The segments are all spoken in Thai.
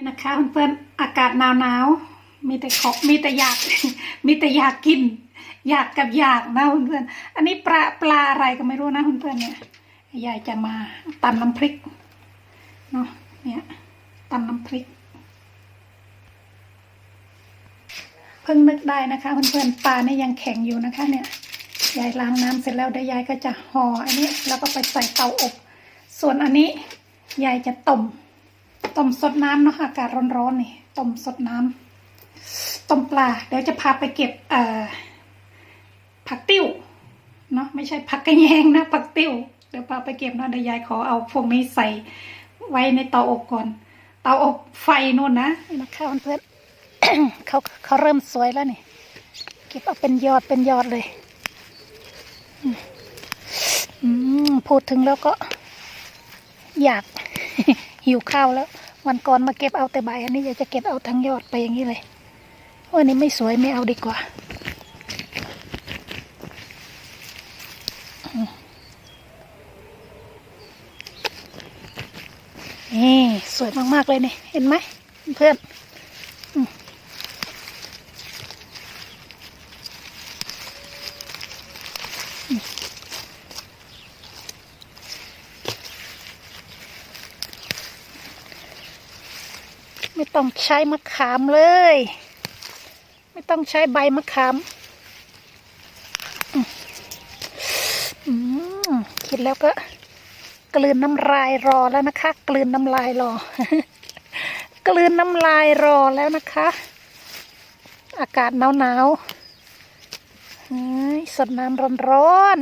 นี่นะคะเพื่อนๆอากาศหนาวหนาวมีแต่ของมีแต่อยากมีแต่อยากกิน อยากกับอยากนะเพื่อนๆอันนี้ปลาปลาอะไรก็ไม่รู้นะเพื่อนๆเนี่ยยายจะมาตำน้ำพริกเนาะเนี่ยตำน้ำพริก เพิ่งนึกได้นะคะเพื่อนๆปลานี่ยังแข็งอยู่นะคะ เนี่ยยายล้างน้ำเสร็จแล้วเดี๋ยวยายก็จะห่ออันนี้แล้วก็ไปใส่เตาอบ ส่วนอันนี้ยายจะต้ม ต้มสดน้ำเนาะอากาศร้อนๆนี่ต้มสดน้ำต้มปลา เดี๋ยวจะพาไปเก็บผักติ้วเนาะไม่ใช่ผักกระแยงนะผักติ้วเดี๋ยวพาไปเก็บเนาะเดี๋ยวยายขอเอาพวกนี้ใส่ไว้ในเตาอบก่อน เตาอบไฟนู่นนะนี่นะคะเพื่อนเขาเขาเริ่มสวยแล้วนี่เก็บเอาเป็นยอดเป็นยอดเลยอือพูดถึงแล้วก็ อยากหิวข้าวแล้ว วันก่อนมาเก็บเอาแต่ใบอันนี้อยากจะเก็บเอาทั้งยอดไปอย่างนี้เลยวันนี้ไม่สวยไม่เอาดีกว่า นี่ สวยมาก ๆ เลยเนี่ยเห็นไหมเพื่อน ไม่ต้องใช้มะขามเลย ไม่ต้องใช้ใบมะขามอืมคิดแล้วก็ กลืนน้ำลายรอแล้วนะคะ กลืนน้ำลายรอ กลืนน้ำลายรอแล้วนะคะ อากาศหนาวหนาวสดน้ำร้อนร้อน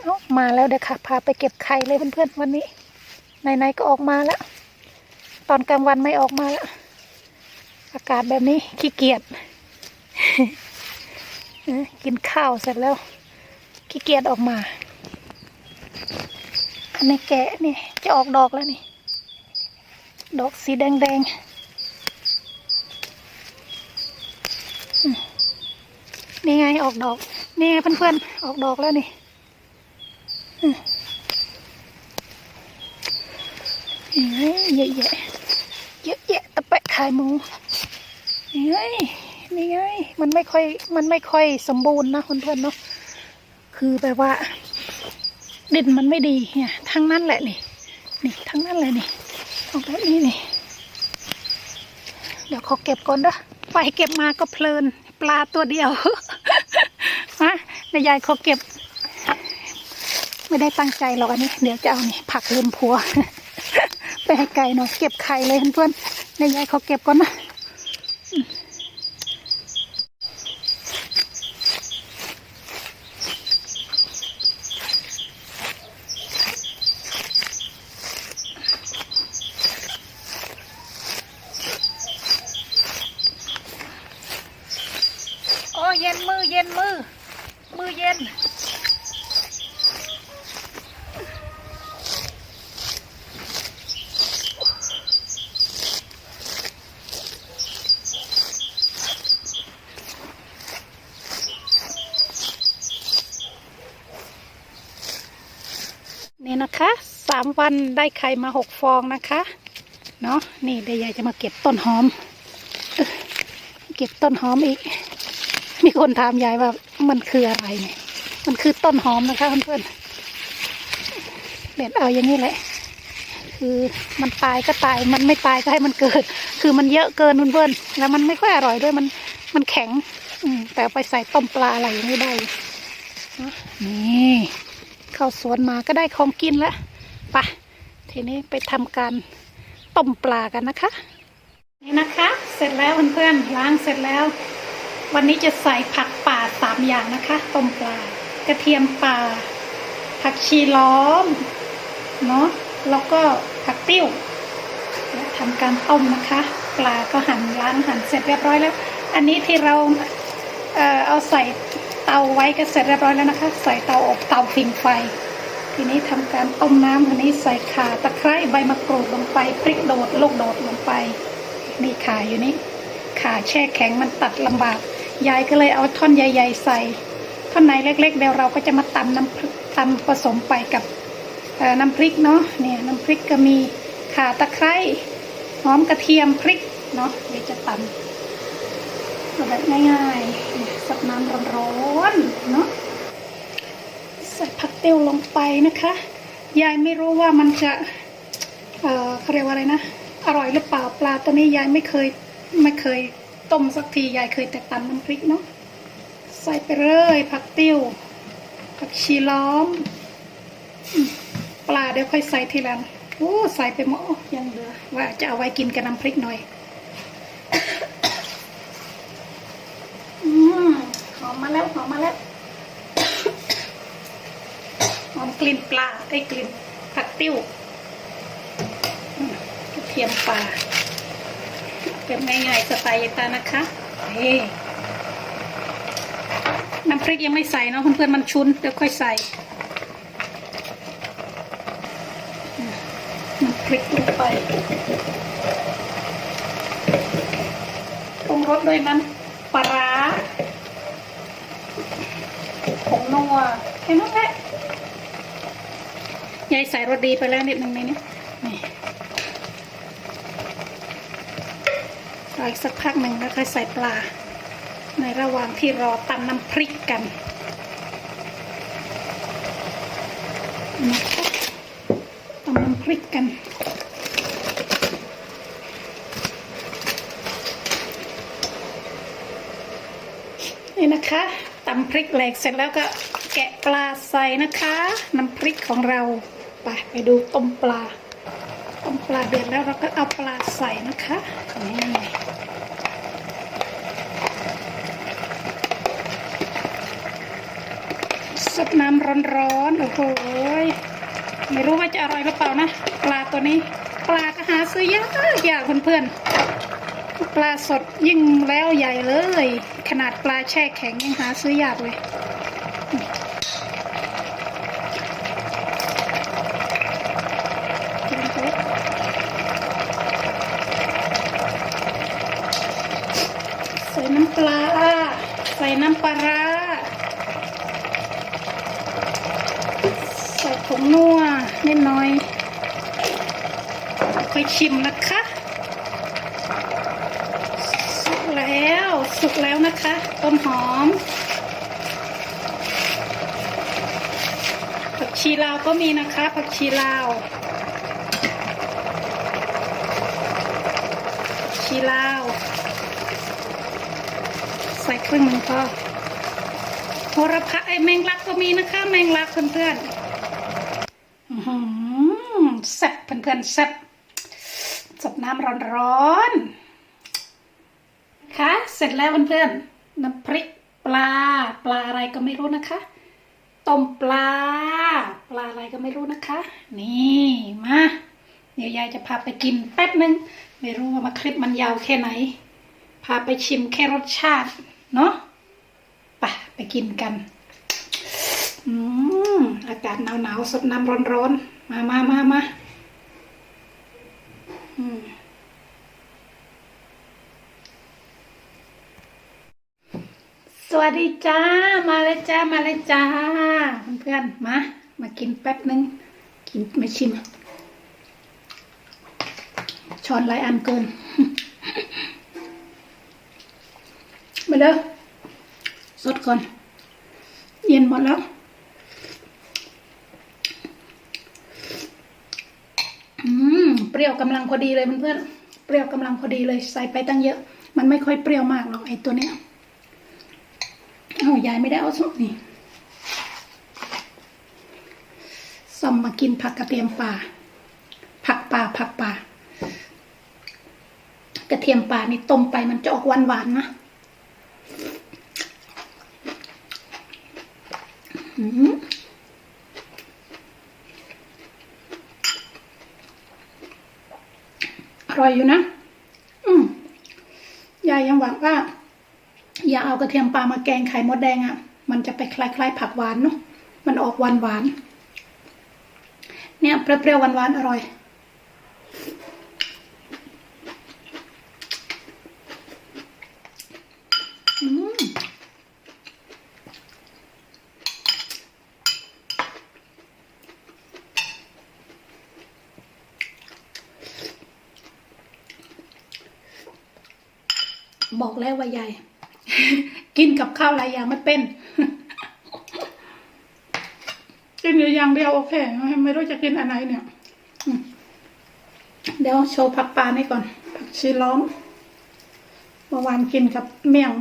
เอามาแล้วเดี๋ยวค่ะ พาไปเก็บไข่เลยเพื่อนๆวันนี้ไหนๆก็ออกมาแล้ว ตอนกลางวันไม่ออกมาล้วอากาศแบบนี้ขี้เกียจกินข้าวเสร็จแล้ว ขี้เกียจออกมาอันนี้แกะนี่จะออกดอกแล้วนี่ ดอกสีแดงแดงๆอืมนี่ไงออกดอก นี่ไงเพื่อนๆออกดอกแล้วนี่เยเยอะแยะ เยอะแยะตะแปะขายหมูนี่ไงนี่ไงมันไม่ค่อยมันไม่ค่อยสมบูรณ์นะเพื่อนๆเนาะคือแบบว่า ดินมันไม่ดีเนี่ยทั้งนั้นแหละนี่นี่ทั้งนั้นเลยนี่ออกแบบนี้นี่ เดี๋ยวขอเก็บก่อนเด้อไปเก็บมาก็เพลินปลาตัวเดียวมาเดี๋ยยายขอเก็บ ไม่ได้ตั้งใจหรอกอันนี้ เดี๋ยวจะเอานี่ผักลืมผัว ไปให้ไก่หน่อยเก็บไข่เลยเพื่อนๆในยายเขาเก็บก่อนนะอืมโอ้เย็นมือเย็นมือ มือเย็น นะคะสามวันได้ไข่มาหกฟองนะคะเนาะนี่เดี๋ยวยายจะมาเก็บต้นหอม เก็บต้นหอมอีก มีคนถามยายว่ามันคืออะไรเนี่ยมันคือต้นหอมนะคะเพื่อนๆเด็ดเอาอย่างนี้แหละ คือมันตายก็ตายมันไม่ตายก็ให้มันเกิด คือมันเยอะเกินเพื่อนๆแล้วมันไม่ค่อยอร่อยด้วยมันมันแข็ง อืแต่ไปใส่ต้มปลาอะไรอย่างนี้ได้นี่ เข้าสวนมาก็ได้ของกินแล้วไปะทีนี้ไปทำการต้มปลากันนะคะ นี่นะคะ เสร็จแล้วเพื่อนๆล้างเสร็จแล้ว วันนี้จะใส่ผักป่าสามอย่างนะคะ ต้มปลากระเทียมป่า ผักชีล้อมเนาะแล้วก็ผักติ้วแล้วทำการต้มนะคะ ปลาก็หั่นล้างหั่นเสร็จเรียบร้อยแล้ว อันนี้ที่เราเอ่อเอาใส่ เตาไว้ก็เสร็จเรียบร้อยแล้วนะคะ ใส่เตาอบเตาผิงไฟ ทีนี้ทำการต้มน้ำอันนี้ใส่ข่าตะไคร้ใบมะกรูดลงไปพริกโดด ลูกโดดลงไปนี่ข่าอยู่นี่ข่าแช่แข็งมันตัดลำบากยายก็เลยเอาท่อนใหญ่ ๆ ใส่ ท่อนไหนเล็ก ๆ เดี๋ยวเราก็จะมาตำน้ำตำผสมไปกับน้ำพริกเนาะเนี่ยน้ำพริกก็มีข่าตะไคร้หอมกระเทียมพริกเนาะเดี๋ยวจะตำ แบบง่ายๆสักน้ำร้อนๆเนาะใส่ผักเตี้ยวลงไปนะคะ ยายไม่รู้ว่ามันจะเอ่อเขาเรียกว่าอะไรนะ อร่อยหรือเปล่าปลาตัวนี้ยายไม่เคยไม่เคยต้มสักทียายเคยแต่ตำน้ำพริกเนาะใส่ไปเลยผักติ้วผักชีล้อม ปลาเดี๋ยวค่อยใส่ทีหลังโอ้ใส่ไปหมดยังเหลือว่าจะเอาไว้กินกับน้ำพริกหน่อย อืมหอ มาแล้วหอมมาแล้วหอมกลิ่นปลาได้กลิ่นผักติ้วกระเทียมป่าเป็นง่ายๆสไตล์ยายตานะคะเฮ้น้ำพริกยังไม่ใส่เนาะเพื่อนๆมันชุนเดี๋ยวค่อยใส่น้ำพริกลงไปปรุงรสด้วยน้ำปลาร้าผง นัวแค่นั้นแหละยายใส่รสดีไปแล้วนิดนึงในนี้นี่รออีกสักพักหนึ่งแล้วค่อยใส่ปลา ในระหว่างที่รอตำน้ำพริกกันนะคะตำน้ำพริกกันนี่นะคะ ตำพริกแหลกเสร็จแล้วก็แกะปลาใส่นะคะ น้ำพริกของเราไปไปดูต้มปลา ต้มปลาเดือดแล้วเราก็เอาปลาใส่นะคะนี่สดน้ำร้อนๆโอ้โหไม่รู้ว่าจะอร่อยหรือเปล่านะ ปลาตัวนี้ ปลาก็หาซื้อยากยากเพื่อนๆ ปลาสดยิ่งแล้วใหญ่เลย ขนาดปลาแช่แข็งยังหาซื้อยากเลย ใส่น้ำปลา ใส่น้ำปลาร้าใส่ผงนัวนิดหน่อย ค่อยชิมนะคะ สุกแล้ว สุกแล้วนะคะต้นหอมผักชีลาวก็มีนะคะผักชีลาวผักชีลาว ใส่ครึ่งหนึ่งพอโหระพาไอแมงลักก็มีนะคะ แมงลักเพื่อนๆแซ่บเพื่อนๆแซ่บจับน้ำร้อนๆ ค่ะเสร็จแล้วเพื่อนๆน้ำพริกปลา ปลาอะไรก็ไม่รู้นะคะ ต้มปลา ปลาอะไรก็ไม่รู้นะคะ นี่มาเดี๋ยวยายจะพาไปกินแป๊บนึง ไม่รู้ว่ามาคลิปมันยาวแค่ไหน พาไปชิมแค่รสชาติเนาะไปไปกินกันอืมอากาศหนาวๆสดน้ำร้อนร้อนๆมามามามาอืม วัสดีจ้า มาเลยจ้า มาเลยจ้า เพื่อนๆ มา มากินแป๊บนึง กินมาชิม ช้อนหลายอันเกิน มาเด้อสดก่อน เย็นหมดแล้วอืมเปรี้ยวกำลังพอดีเลยเพื่อนๆ เปรี้ยวกำลังพอดีเลย ใส่ไปตั้งเยอะ มันไม่ค่อยเปรี้ยวมากหรอกไอ้ตัวเนี้ย เอายายไม่ได้เอาส้มนี่ส้มมากินผักกระเทียมป่า ผักป่าผักป่า กระเทียมป่านี่ต้มไปมันจะออกหวานหวานๆนะอืมอร่อยอยู่นะ อืมยายยังหวังว่า อย่าเอากระเทียมปลามาแกงไข่มดแดงอะ่ะ มันจะไปคล้ายๆ ผักหวานเนาะมันออกหวานหวานเนี่ยเปรี้ยวๆหวานๆอร่อยบอกแล้วว่าใหญ่ กินกับข้าวหลายอย่างไม่เป็นกินอยู่อย่างเดียวโอเค ไม่รู้จะกินอะไรเนี่ย เดี๋ยวโชว์ผักปลานี่ก่อนผักชีล้อมเมื่อวานกินกับเมี่ยง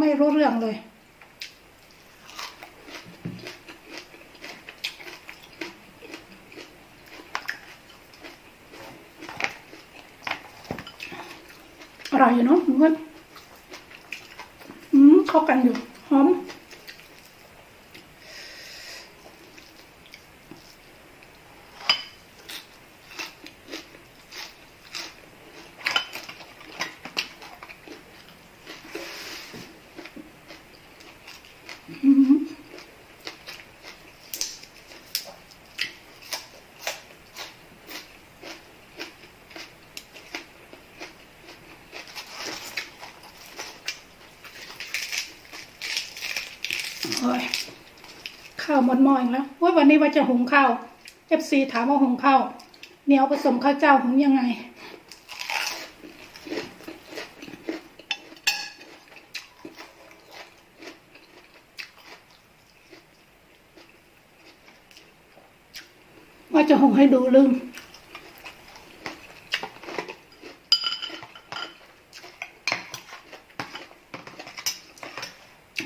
ไม่รู้เรื่องเลยอร่อยอยู่เนาะเพื่อน เข้ากันอยู่ หอม อืมโอ้ย ข้าวหมดหม้ออีกแล้วว่าวันนี้ว่าจะหุงข้าวเอฟซีถามว่าหุงข้าวเหนียวผสมข้าวเจ้าหุงยังไง ว่าจะหุงให้ดูลืม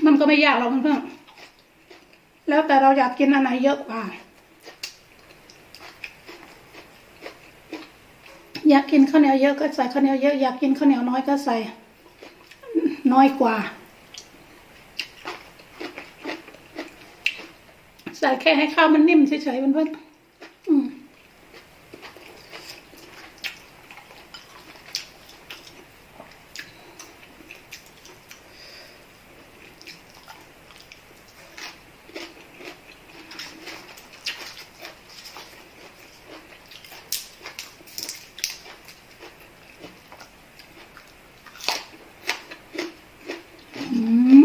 มันก็ไม่ยากหรอกเพื่อน แล้วแต่เราอยากกินอันไหนเยอะกว่า อยากกินข้าวเหนียวเยอะก็ใส่ข้าวเหนียวเยอะ อยากกินข้าวเหนียวน้อยก็ใส่ น้อยกว่า ใส่แค่ให้ข้าวมันนิ่มเฉยๆเพื่อนๆอืม อืม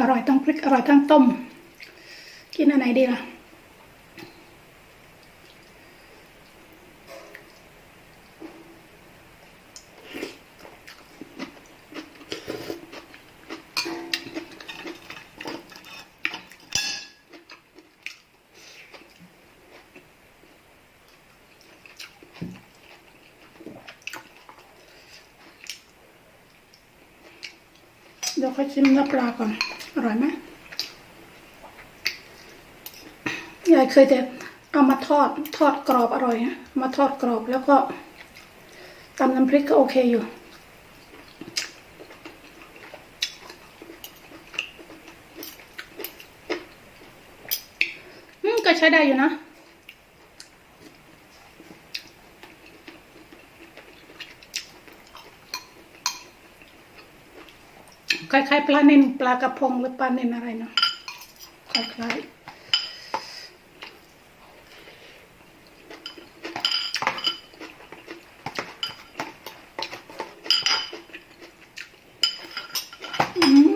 อร่ อร่อยทั้งต้ม กินอันไหนดีล่ะ เดี๋ยวค่อยชิมเนื้อปลาก่อน อร่อยไหม ยายเคยแต่เอามาทอดทอดกรอบอร่อยนะมาทอดกรอบแล้วก็ตำน้ำพริกก็โอเคอยู่ อืมก็ใช้ได้อยู่นะคล้ายๆปลาเนินปลากระพงหรือปลาเนินอะไรเนาะคล้ายๆอืม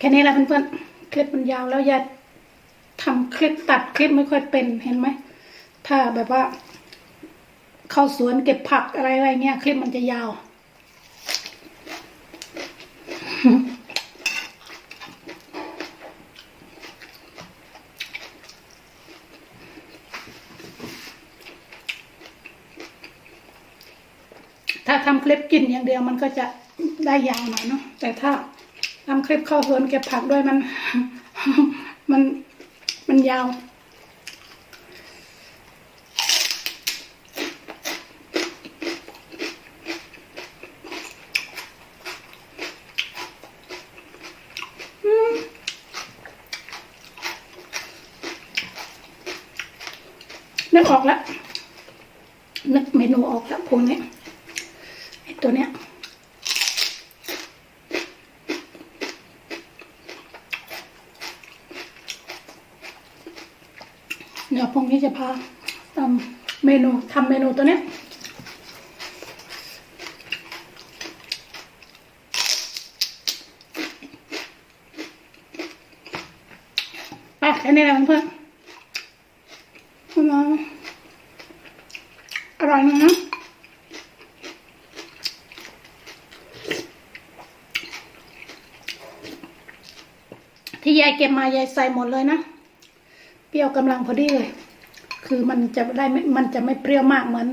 แค่นี้แหละเพื่อนๆ คลิปมันยาวแล้วอย่าทำคลิปตัดคลิปไม่ค่อยเป็นเห็นไหม ถ้าแบบว่า เข้าสวนเก็บผักอะไรอะไรเงี้ย คลิปมันจะยาว ถ้าทำคลิปกินอย่างเดียวมันก็จะได้ยาวหน่อยเนาะแต่ถ้า ทำคลิปเข้าสวนเก็บผักด้วยมัน มันมันยาว นึกออกแล้ว นึกเมนูออกแล้วพวกนี้ไอตัวเนี้ย จะพาทำเมนูทำเมนูตัวเนี้ยไปแค่นี้แหละเพื่อนๆมาอร่อยนะที่ยายเก็บมายายใส่หมดเลยนะ เปรี้ยวกำลังพอดีเลย คือมันจะได้ไม่มันจะไม่เปรี้ยวมากเหมือน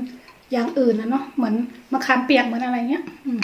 อย่างอื่นนะเนาะ เหมือนมะขามเปียกเหมือนอะไรเงี้ย อืม